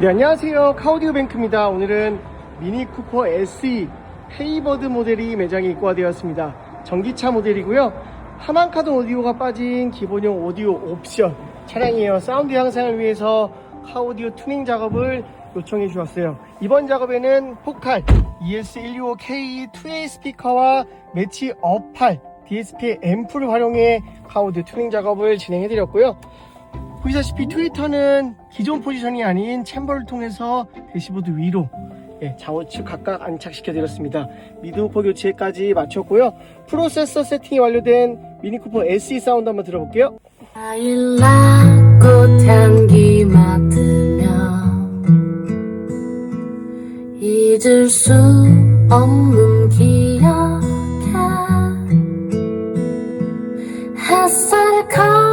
네, 안녕하세요. 카오디오 뱅크입니다. 오늘은 미니 쿠퍼 SE 헤이버드 모델이 매장에 입고되었습니다. 전기차 모델이고요. 하만카드 오디오가 빠진 기본형 오디오 옵션 차량이에요. 사운드 향상을 위해서 카오디오 튜닝 작업을 요청해 주었어요. 이번 작업에는 포칼 ES165K 2A 스피커와 매치 어팔 DSP 앰프를 활용해 카오디오 튜닝 작업을 진행해 드렸고요. 보시다시피 트위터는 기존 포지션이 아닌 챔버를 통해서 대시보드 위로 예, 좌우측 각각 안착시켜 드렸습니다. 미드우퍼 교체까지 마쳤고요. 프로세서 세팅이 완료된 미니쿠퍼 SE 사운드 한번 들어볼게요. 잊을 수 없는 I just started calling.